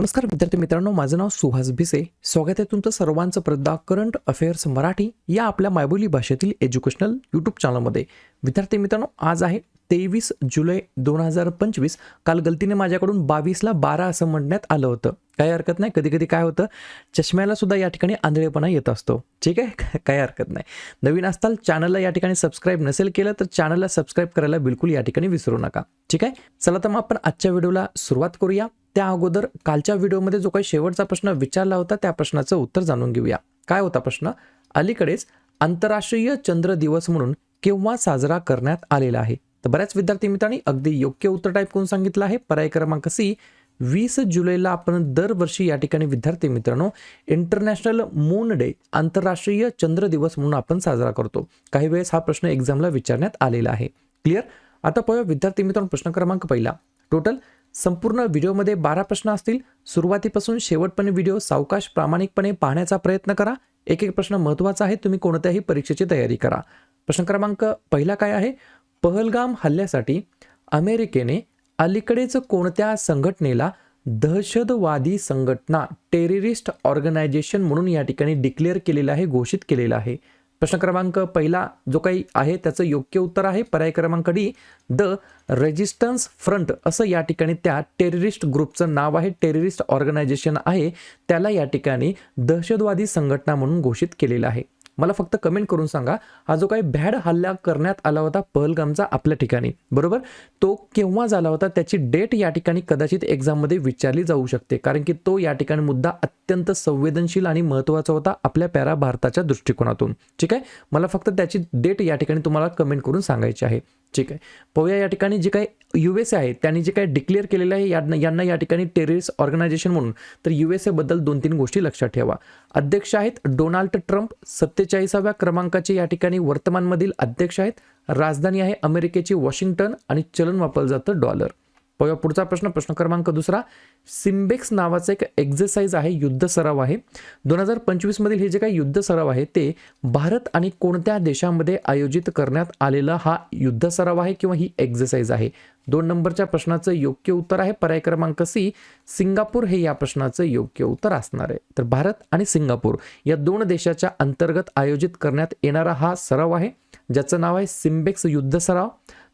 नमस्कार विद्यार्थी मित्रांनो माझं नाव सुहास भिसे. स्वागत आहे तुमचं सर्वांचं प्रदा करंट अफेअर्स मराठी या आपल्या मायबोली भाषेतील एज्युकेशनल यूट्यूब चॅनलमध्ये. विद्यार्थी मित्रांनो आज आहे तेवीस जुलै दोन हजार पंचवीस. काल गलतीने माझ्याकडून बावीसला बारा असं म्हणण्यात आलं होतं. काही हरकत नाही कधी कधी काय होतं चष्म्याला सुद्धा या ठिकाणी आंधळेपणा येत असतो. ठीक आहे? काही हरकत नाही. नवीन असताल चॅनलला या ठिकाणी सबस्क्राईब नसेल केलं तर चॅनलला सबस्क्राईब करायला बिलकुल या ठिकाणी विसरू नका. ठीक आहे? चला तर मग आपण आजच्या व्हिडिओला सुरुवात करूया. त्या अगोदर कालच्या व्हिडिओमध्ये जो काही शेवटचा प्रश्न विचारला होता त्या प्रश्नाचं उत्तर जाणून घेऊया. काय होता प्रश्न? अलीकडेच आंतरराष्ट्रीय चंद्र दिवस म्हणून केव्हा साजरा करण्यात आलेला आहे? तर बऱ्याच विद्यार्थी मित्रांनी अगदी योग्य उत्तर टाईप करून सांगितलं आहे. पर्याय क्रमांक सी वीस जुलैला आपण दरवर्षी या ठिकाणी विद्यार्थी मित्रांनो इंटरनॅशनल मून डे आंतरराष्ट्रीय चंद्र दिवस म्हणून आपण साजरा करतो. काही वेळेस हा प्रश्न एक्झामला विचारण्यात आलेला आहे. क्लिअर आता पाहूया विद्यार्थी मित्रांनो प्रश्न क्रमांक पहिला. टोटल संपूर्ण व्हिडिओमध्ये बारा प्रश्न असतील. सुरुवातीपासून शेवटपर्यंत व्हिडिओ सावकाश प्रामाणिकपणे पाहण्याचा प्रयत्न करा. एक एक प्रश्न महत्त्वाचा आहे तुम्ही कोणत्याही परीक्षेची तयारी करा. प्रश्न क्रमांक पहिला काय आहे? पहलगाम हल्ल्यासाठी अमेरिकेने अलीकडेच कोणत्या संघटनेला दहशतवादी संघटना टेररिस्ट ऑर्गनायझेशन म्हणून या ठिकाणी डिक्लेअर केलेलं आहे घोषित केलेलं आहे? प्रश्न क्रमांक पहिला जो काही आहे त्याचं योग्य उत्तर आहे. पर्याय क्रमांक डी द रेजिस्टन्स फ्रंट असं या ठिकाणी त्या टेररिस्ट ग्रुपचं नाव आहे. टेररिस्ट ऑर्गनायझेशन आहे. त्याला या ठिकाणी दहशतवादी संघटना म्हणून घोषित केलेलं आहे. मला फक्त कमेंट करून सांगा हा जो काही भॅड हल्ला करण्यात आला होता पहलगामचा आपल्या ठिकाणी बरोबर? तो केव्हा झाला होता? त्याची डेट या ठिकाणी कदाचित एक्झाममध्ये विचारली जाऊ शकते. कारण की तो या ठिकाणी मुद्दा अत्यंत संवेदनशील आणि महत्त्वाचा होता आपल्या पॅरा भारताच्या दृष्टिकोनातून. ठीक आहे? मला फक्त त्याची डेट या ठिकाणी तुम्हाला कमेंट करून सांगायची आहे. ठीक आहे पाहूया या ठिकाणी जे काही यू एस ए आहे त्यांनी जे काही डिक्लेअर केलेलं आहे यांना यांना या ठिकाणी टेररिस्ट ऑर्गनायझेशन म्हणून. तर यू एस एबद्दल दोन तीन गोष्टी लक्षात ठेवा. अध्यक्ष आहेत डोनाल्ड ट्रम्प सत्तेचाळीसाव्या क्रमांकाचे या ठिकाणी वर्तमानमधील अध्यक्ष आहेत. राजधानी आहे अमेरिकेची वॉशिंग्टन आणि चलन वापरलं जातं डॉलर. पुढचा प्रश्न प्रश्न क्रमांक दुसरा. सिम्बेक्स नावाचं एक एक्झरसाइज आहे युद्ध सराव आहे. दोन हजार पंचवीसमधील हे जे काही युद्ध सराव आहे ते भारत आणि कोणत्या देशामध्ये आयोजित करण्यात आलेला हा युद्ध सराव आहे किंवा ही एक्झरसाइज आहे? दोन नंबरच्या प्रश्नाचं योग्य उत्तर आहे पर्याय क्रमांक सी. सिंगापूर हे या प्रश्नाचं योग्य उत्तर असणार आहे. तर भारत आणि सिंगापूर या दोन देशाच्या अंतर्गत आयोजित करण्यात येणारा हा सराव आहे ज्याचं नाव आहे सिम्बेक्स युद्ध सराव.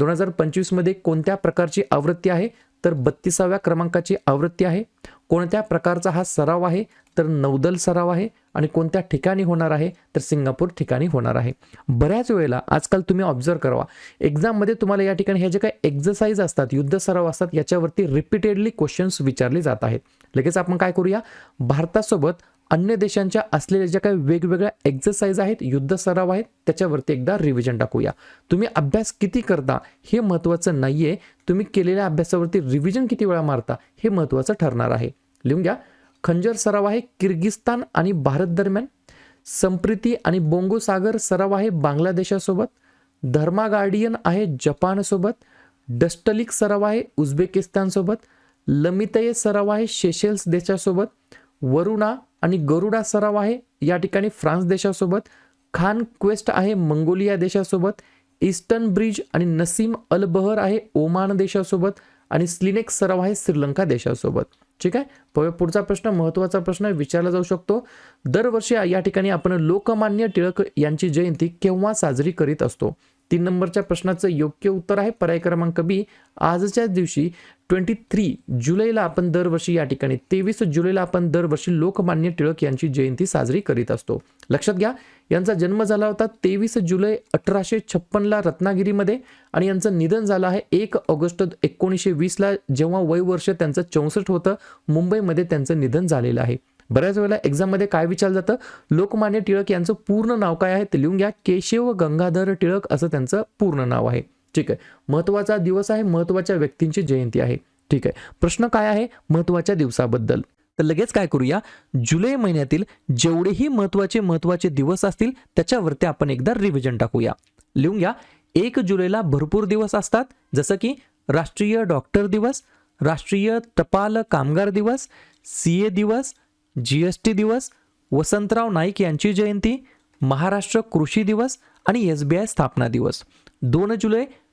दोन हजार पंचवीसमध्ये कोणत्या प्रकारची आवृत्ती आहे? तर बत्तीसाव्या क्रमांकाची आवृत्ती आहे. कोणत्या प्रकारचा हा सराव आहे? तर नौदल सराव आहे. आणि कोणत्या ठिकाणी होणार आहे? तर सिंगापूर ठिकाणी होणार आहे. बऱ्याच वेळेला आजकाल तुम्ही ऑब्झर्व करावा. एक्झाममध्ये तुम्हाला या ठिकाणी हे जे काही एक्झरसाईज असतात युद्ध सराव असतात याच्यावरती रिपीटेडली क्वेश्चन्स विचारले जात आहेत. लगेच आपण काय करूया? भारतासोबत अन्य देशांच्या असलेल्या ज्या काही वेगवेगळ्या एक्झरसाइज आहेत युद्ध सराव आहेत त्याच्यावरती एकदा रिव्हिजन टाकूया. तुम्ही अभ्यास किती करता हे महत्त्वाचं नाही आहे तुम्ही केलेल्या अभ्यासावरती रिव्हिजन किती वेळा मारता हे महत्त्वाचं ठरणार आहे. लिहून घ्या. खंजर सराव आहे किर्गिस्तान आणि भारत दरम्यान. संप्रीती आणि बोंगो सागर सराव आहे बांगलादेशासोबत. धर्मा गार्डियन आहे जपानसोबत. डस्टलिक सराव आहे उझबेकिस्तानसोबत. लमितये सराव आहे शेशेल्स देशासोबत. वरुणा आणि गरुडा सराव आहे. या ठिकाणी फ्रान्स देशासोबत खान क्वेस्ट आहे मंगोलिया देशासोबत ईस्टर्न ब्रिज आणि नसीम अल बहर आहे ओमान देशासोबत आणि स्लिनेक सराव आहे श्रीलंका देशासोबत. ठीक आहे? पाहूया पुढचा प्रश्न महत्त्वाचा प्रश्न विचारला जाऊ शकतो. दरवर्षी या ठिकाणी आपण लोकमान्य टिळक यांची जयंती केव्हा साजरी करीत असतो? तीन नंबरच्या प्रश्नाचं योग्य उत्तर आहे. पर्याय क्रमांक बी आजच्या दिवशी ट्वेंटी थ्री जुलैला आपण दरवर्षी या ठिकाणी तेवीस जुलैला आपण दरवर्षी लोकमान्य टिळक यांची जयंती साजरी करीत असतो. लक्षात घ्या यांचा जन्म झाला होता तेवीस जुलै अठराशे छप्पनला रत्नागिरीमध्ये आणि यांचं निधन झालं आहे एक ऑगस्ट एकोणीसशे वीसला जेव्हा वय वर्ष त्यांचं चौसष्ट होतं मुंबईमध्ये त्यांचं निधन झालेलं आहे. बऱ्याच वेळेला एक्झाममध्ये काय विचारलं जातं? लोकमान्य टिळक यांचं पूर्ण नाव काय आहे ते लिहून घ्या. केशव गंगाधर टिळक असं त्यांचं पूर्ण नाव आहे. ठीक आहे. महत्त्वाचा दिवस आहे महत्त्वाच्या व्यक्तींची जयंती आहे. ठीक आहे. प्रश्न काय आहे? महत्त्वाच्या दिवसाबद्दल. तर लगेच काय करूया? जुलै महिन्यातील जेवढेही महत्त्वाचे महत्त्वाचे दिवस असतील त्याच्यावरती आपण एकदा रिव्हिजन टाकूया. लिहून घ्या. एक जुलैला भरपूर दिवस असतात. जसं की राष्ट्रीय डॉक्टर दिवस राष्ट्रीय टपाल कामगार दिवस सी ए दिवस जी एस टी दिवस वसंतराव नाईक यांची जयंती महाराष्ट्र कृषी दिवस आणि एस बी आय स्थापना दिवस. दोन जुलै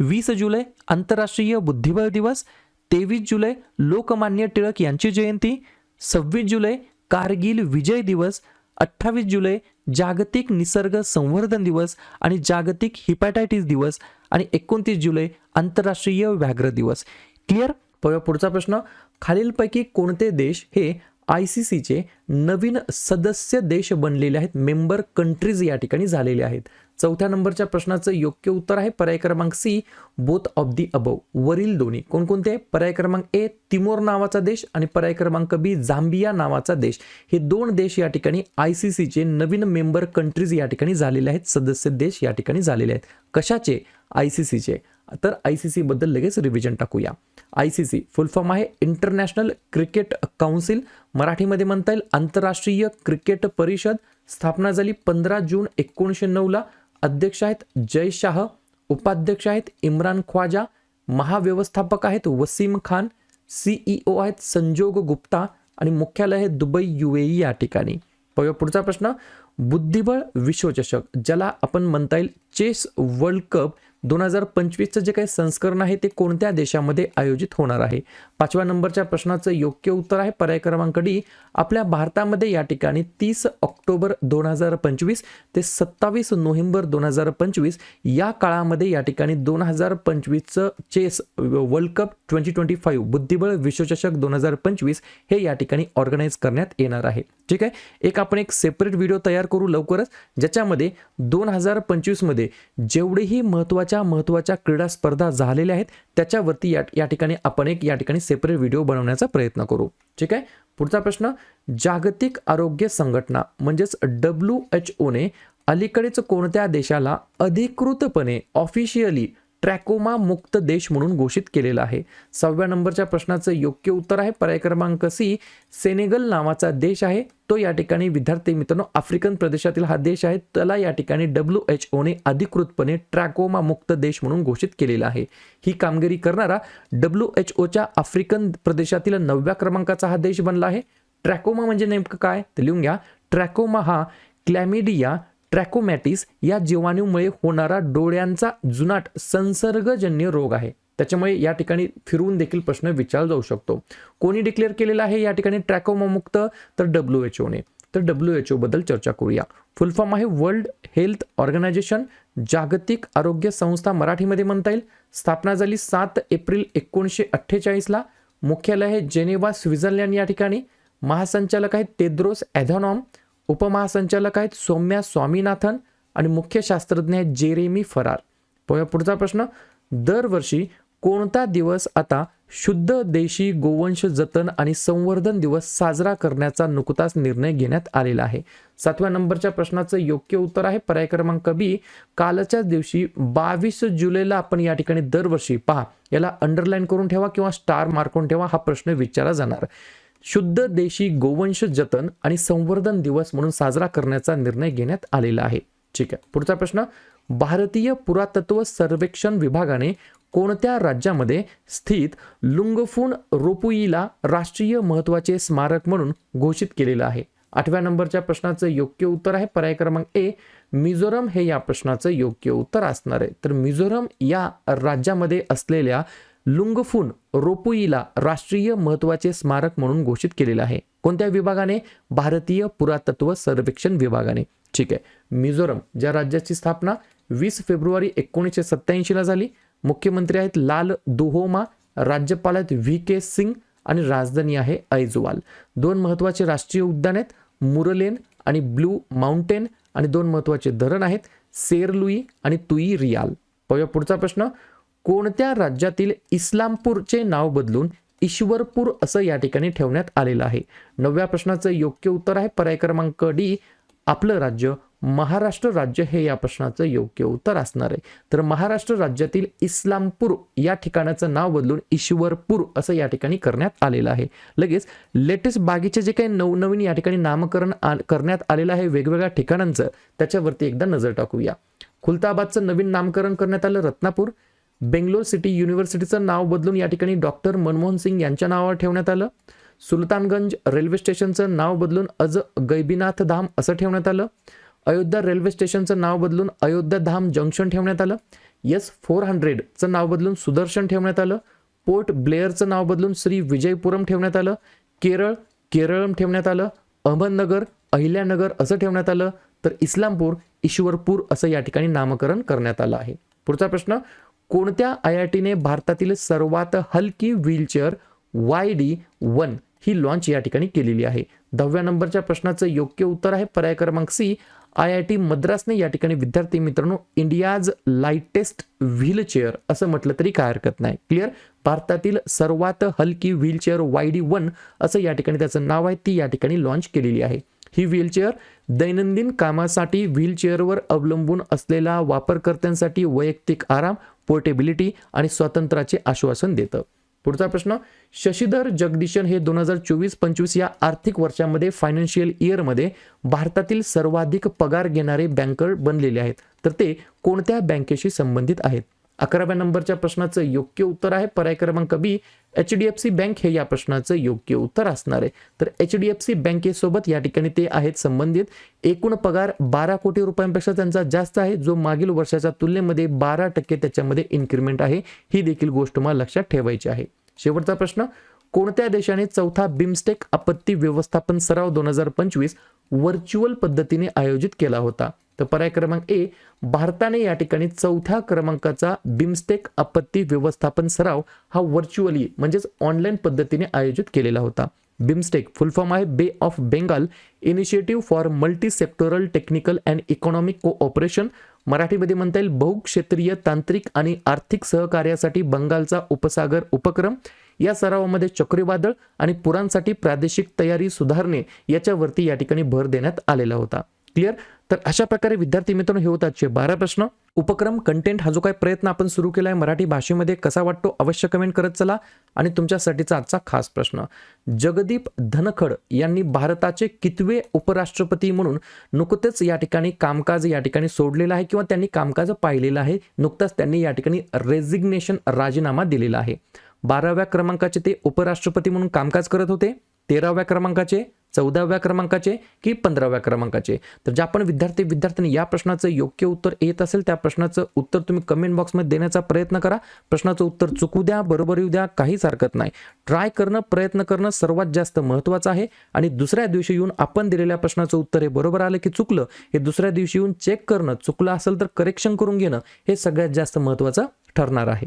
वीस जुलै आंतरराष्ट्रीय बुद्धिबळ दिवस तेवीस जुलै लोकमान्य टिळक यांची जयंती सव्वीस जुलै कारगिल विजय दिवस अठ्ठावीस जुलै जागतिक निसर्ग संवर्धन दिवस आणि जागतिक हिपॅटायटिस दिवस आणि एकोणतीस जुलै आंतरराष्ट्रीय व्याघ्र दिवस. क्लिअर पुढचा प्रश्न खालीलपैकी कोणते देश हे आय सी सीचे नवीन सदस्य देश बनलेले आहेत मेंबर कंट्रीज या ठिकाणी झालेले आहेत. चौथ्या नंबरच्या प्रश्नाचं योग्य उत्तर आहे पर्याय क्रमांक C both of the above वरील दोन्ही. कोणकोणते? पर्याय क्रमांक ए तिमोर नावाचा देश आणि पर्याय क्रमांक बी झांबिया नावाचा देश. हे दोन देश या ठिकाणी आय सी सीचे नवीन मेंबर कंट्रीज या ठिकाणी झालेले आहेत सदस्य देश या ठिकाणी झालेले आहेत. कशाचे? आय सी सीचे तर आय सी सीबद्दल लगेच रिव्हिजन टाकूया. I C C full form आहे. इंटरनॅशनल क्रिकेट काउन्सिल मराठीमध्ये म्हणता येईल. आंतरराष्ट्रीय क्रिकेट परिषद स्थापना झाली पंधरा जून एकोणीसशे नऊला. अध्यक्ष आहेत जय शाह उपाध्यक्ष आहेत इम्रान ख्वाजा महाव्यवस्थापक आहेत वसीम खान सीईओ आहेत संजोग गुप्ता आणि मुख्यालय आहे दुबई युएई या ठिकाणी. पाहूया पुढचा प्रश्न. बुद्धिबळ विश्वचषक ज्याला आपण म्हणता येईल चेस वर्ल्ड कप दोन हजार पंचवीसचं जे काही संस्करण आहे ते कोणत्या देशामध्ये आयोजित होणार आहे? पाचव्या नंबरच्या प्रश्नाचं योग्य उत्तर आहे. पर्याय क्रमांक डी आपल्या भारतामध्ये या ठिकाणी तीस ऑक्टोबर दोन हजार पंचवीस ते सत्तावीस नोव्हेंबर दोन हजार पंचवीस या काळामध्ये या ठिकाणी दोन हजार पंचवीसचं chess World Cup twenty twenty five बुद्धिबळ विश्वचषक दोन हजार पंचवीस हे या ठिकाणी ऑर्गनाईज करण्यात येणार आहे. ठीक आहे? एक आपण एक सेपरेट व्हिडिओ तयार करू लवकरच ज्याच्यामध्ये दोन हजार पंचवीसमध्ये जेवढेही महत्त्वाच्या महत्त्वाच्या क्रीडा स्पर्धा झालेल्या आहेत त्याच्यावरती या या ठिकाणी आपण एक या ठिकाणी सेपरेट व्हिडिओ बनवण्याचा प्रयत्न करू. ठीक आहे? पुढचा प्रश्न जागतिक आरोग्य संघटना म्हणजेच डब्ल्यू एच ओने अलीकडेच कोणत्या देशाला अधिकृतपणे ऑफिशियली ट्रॅकोमा मुक्त देश म्हणून घोषित केलेला आहे. सहाव्या नंबरच्या प्रश्नाचं योग्य उत्तर आहे. पर्याय क्रमांक सी सेनेगल नावाचा देश आहे. तो या ठिकाणी विद्यार्थी मित्रांनो आफ्रिकन प्रदेशातील हा देश आहे. त्याला या ठिकाणी डब्ल्यू एच ओने अधिकृतपणे ट्रॅकोमा मुक्त देश म्हणून घोषित केलेला आहे. ही कामगिरी करणारा डब्ल्यू एच ओच्या आफ्रिकन प्रदेशातील नवव्या क्रमांकाचा हा देश बनला आहे. ट्रॅकोमा म्हणजे नेमकं काय? तर लिहून घ्या. ट्रॅकोमा हा क्लॅमिडिया ट्रॅकोमॅटिस या जीवाणूमुळे होणारा डोळ्यांचा जुनाट संसर्गजन्य रोग आहे. त्याच्यामुळे या ठिकाणी फिरवून देखील प्रश्न विचारला जाऊ शकतो. कोणी डिक्लेअर केलेला आहे? या ठिकाणी ट्रॅकोमामुक्त तर डब्ल्यू एच ओने तर डब्ल्यू एच ओ बद्दल चर्चा करूया. फुल फॉर्म आहे वर्ल्ड हेल्थ ऑर्गनायझेशन. जागतिक आरोग्य संस्था मराठीमध्ये म्हणता येईल. स्थापना झाली सात एप्रिल एकोणीसशे अठ्ठेचाळीसला. मुख्यालय आहे जेनेवा स्वित्झर्लंड या ठिकाणी. महासंचालक आहेत तेद्रोस ॲधॉनॉम उपमहासंचालक आहेत सौम्या स्वामीनाथन आणि मुख्य शास्त्रज्ञ आहेत जेरेमी फरार. पोया पुढचा प्रश्न. दरवर्षी कोणता दिवस आता शुद्ध देशी गोवंश जतन आणि संवर्धन दिवस साजरा करण्याचा नुकताच निर्णय घेण्यात आलेला आहे? सातव्या नंबरच्या प्रश्नाचं योग्य उत्तर आहे पर्याय क्रमांक बी. कालच्याच दिवशी बावीस जुलैला आपण या ठिकाणी दरवर्षी पहा. याला अंडरलाईन करून ठेवा किंवा स्टार मार्क करून ठेवा हा प्रश्न विचारला जाणार. शुद्ध देशी गोवंश जतन आणि संवर्धन दिवस म्हणून साजरा करण्याचा निर्णय घेण्यात आलेला आहे. ठीक आहे. पुढचा प्रश्न भारतीय पुरातत्व सर्वेक्षण विभागाने कोणत्या राज्यामध्ये स्थित लुंगफुन रोपुईला राष्ट्रीय महत्त्वाचे स्मारक म्हणून घोषित केलेलं आहे? आठव्या नंबरच्या प्रश्नाचं योग्य उत्तर आहे. पर्याय क्रमांक ए मिझोरम. हे या प्रश्नाचं योग्य उत्तर असणार आहे. तर मिझोरम या राज्यामध्ये असलेल्या लुंगफून रोपुईला राष्ट्रीय महत्त्वाचे स्मारक म्हणून घोषित केलेलं आहे. कोणत्या विभागाने? भारतीय पुरातत्व सर्वेक्षण विभागाने. ठीक आहे. मिझोरम ज्या राज्याची स्थापना वीस फेब्रुवारी एकोणीसशे सत्त्याऐंशीला झाली मुख्यमंत्री आहेत लाल दुहोमा राज्यपाल आहेत व्ही के सिंग आणि राजधानी आहे ऐजवाल दोन महत्त्वाचे राष्ट्रीय उद्यान आहेत मुरलेन आणि ब्लू माउंटेन आणि दोन महत्त्वाचे धरण आहेत सेरलुई आणि तुई रियाल. पाहूया पुढचा प्रश्न. कोणत्या राज्यातील इस्लामपूरचे नाव बदलून ईश्वरपूर असं या ठिकाणी ठेवण्यात आलेलं आहे? नवव्या प्रश्नाचं योग्य उत्तर आहे पर्याय क्रमांक डी. आपलं राज्य. महाराष्ट्र राज्य हे या प्रश्नाचं योग्य उत्तर असणार आहे. तर महाराष्ट्र राज्यातील इस्लामपूर या ठिकाणाचं नाव बदलून ईश्वरपूर असं या ठिकाणी करण्यात आलेलं आहे. लगेच लेटेस्ट बागेचे जे काही नवनवीन या ठिकाणी नामकरण करण्यात आलेलं आहे वेगवेगळ्या ठिकाणांचं त्याच्यावरती एकदा नजर टाकूया. खुलताबादचं नवीन नामकरण करण्यात आलं रत्नापूर. बेंगलोर सिटी युनिव्हर्सिटीचं नाव बदलून या ठिकाणी डॉक्टर मनमोहन सिंग यांच्या नावावर ठेवण्यात आलं. सुलतानगंज रेल्वे स्टेशनचं नाव बदलून अज गैबीनाथ धाम असं ठेवण्यात आलं. अयोध्या रेल्वे स्टेशनचं नाव बदलून अयोध्या धाम जंक्शन ठेवण्यात आलं. एस फोर हंड्रेडचं नाव बदलून सुदर्शन ठेवण्यात आलं. पोर्ट ब्लेअरचं नाव बदलून श्री विजयपुरम ठेवण्यात आलं. केरळ केरळम ठेवण्यात आलं. अहमदनगर अहिल्यानगर असं ठेवण्यात आलं. तर इस्लामपूर ईश्वरपूर असं या ठिकाणी नामकरण करण्यात आलं आहे. पुढचा प्रश्न कोणत्या आय आय टीने भारतातील सर्वात हलकी व्हीलचेअर वाय डी वन ही लॉन्च या ठिकाणी केलेली आहे? दहाव्या नंबरच्या प्रश्नाचं योग्य उत्तर आहे पर्याय क्रमांक सी. आय आय टी मद्रासने या ठिकाणी विद्यार्थी मित्रांनो इंडियाज लाईटेस्ट व्हीलचेअर असं म्हटलं तरी काय हरकत नाही. क्लिअर भारतातील सर्वात हलकी व्हीलचेअर वाय डी वन असं या ठिकाणी त्याचं नाव आहे ती या ठिकाणी लॉन्च केलेली आहे. ही व्हीलचेअर दैनंदिन कामासाठी व्हीलचेअरवर अवलंबून असलेला वापरकर्त्यांसाठी वैयक्तिक आराम पोर्टेबिलिटी आणि स्वातंत्र्याचे आश्वासन देतं. पुढचा प्रश्न शशीधर जगदीशन हे दोन हजार चोवीस पंचवीस या आर्थिक वर्षामध्ये फायनान्शियल इयरमध्ये भारतातील सर्वाधिक पगार घेणारे बँकर बनलेले आहेत. तर ते कोणत्या बँकेशी संबंधित आहेत? अकराव्या नंबरच्या प्रश्नाचं योग्य उत्तर आहे. पर्याय क्रमांक B H D F C bank हे या प्रश्नाचं योग्य उत्तर असणार आहे. तर एच डी एफ सी बँकेसोबत या ठिकाणी ते आहेत संबंधित. एकूण पगार बारा कोटी रुपयांपेक्षा त्यांचा जास्त आहे. जो मागील वर्षाच्या तुलनेमध्ये बारा टक्के त्याच्यामध्ये इन्क्रीमेंट आहे. ही देखील गोष्ट तुम्हाला लक्षात ठेवायची आहे. शेवटचा प्रश्न कोणत्या देशाने चौथा बिमस्टेक आपत्ती व्यवस्थापन सराव दोन हजार पंचवीस व्हर्च्युअल पद्धतीने आयोजित केला होता? तर पर्याय क्रमांक ए भारताने या ठिकाणी चौथ्या क्रमांकाचा बिमस्टेक आपत्ती व्यवस्थापन सराव हा व्हर्च्युअली म्हणजेच ऑनलाईन पद्धतीने आयोजित केलेला होता. बिमस्टेक फुल फॉर्म आहे Bay of Bengal Initiative for Multi Sectoral Technical and Economic Cooperation मराठीमध्ये म्हणता येईल बहुक्षेत्रीय तांत्रिक आणि आर्थिक सहकार्यासाठी बंगालचा उपसागर उपक्रम. या सरावामध्ये चक्रीवादळ आणि पुरांसाठी प्रादेशिक तयारी सुधारणे याच्यावरती या ठिकाणी भर देण्यात आलेला होता. क्लिअर तर अशा प्रकारे विद्यार्थी मित्रांनो हे होतात आजचे बारा प्रश्न. उपक्रम कंटेंट हा जो काही प्रयत्न आपण सुरू केला आहे मराठी भाषेमध्ये कसा वाटतो अवश्य कमेंट करत चला. आणि तुमच्यासाठीचा आजचा खास प्रश्न. जगदीप धनखड यांनी भारताचे कितवे उपराष्ट्रपती म्हणून नुकतेच या ठिकाणी कामकाज या ठिकाणी सोडलेलं आहे किंवा त्यांनी कामकाज पाहिलेलं आहे नुकताच त्यांनी या ठिकाणी रेझिग्नेशन राजीनामा दिलेला आहे. बाराव्या क्रमांकाचे ते उपराष्ट्रपती म्हणून कामकाज करत होते. तेराव्या क्रमांकाचे चौदाव्या क्रमांकाचे की पंधराव्या क्रमांकाचे? तर ज्या पण विद्यार्थी विद्यार्थ्यांनी या प्रश्नाचं योग्य उत्तर येत असेल त्या प्रश्नाचं उत्तर तुम्ही कमेंट बॉक्समध्ये देण्याचा प्रयत्न करा. प्रश्नाचं उत्तर चुकू द्या बरोबर येऊ द्या काहीच हरकत नाही. ट्राय करणं प्रयत्न करणं सर्वात जास्त महत्त्वाचं आहे. आणि दुसऱ्या दिवशी येऊन आपण दिलेल्या प्रश्नाचं उत्तर हे बरोबर आलं की चुकलं हे दुसऱ्या दिवशी येऊन चेक करणं चुकलं असेल तर करेक्शन करून घेणं हे सगळ्यात जास्त महत्त्वाचं ठरणार आहे.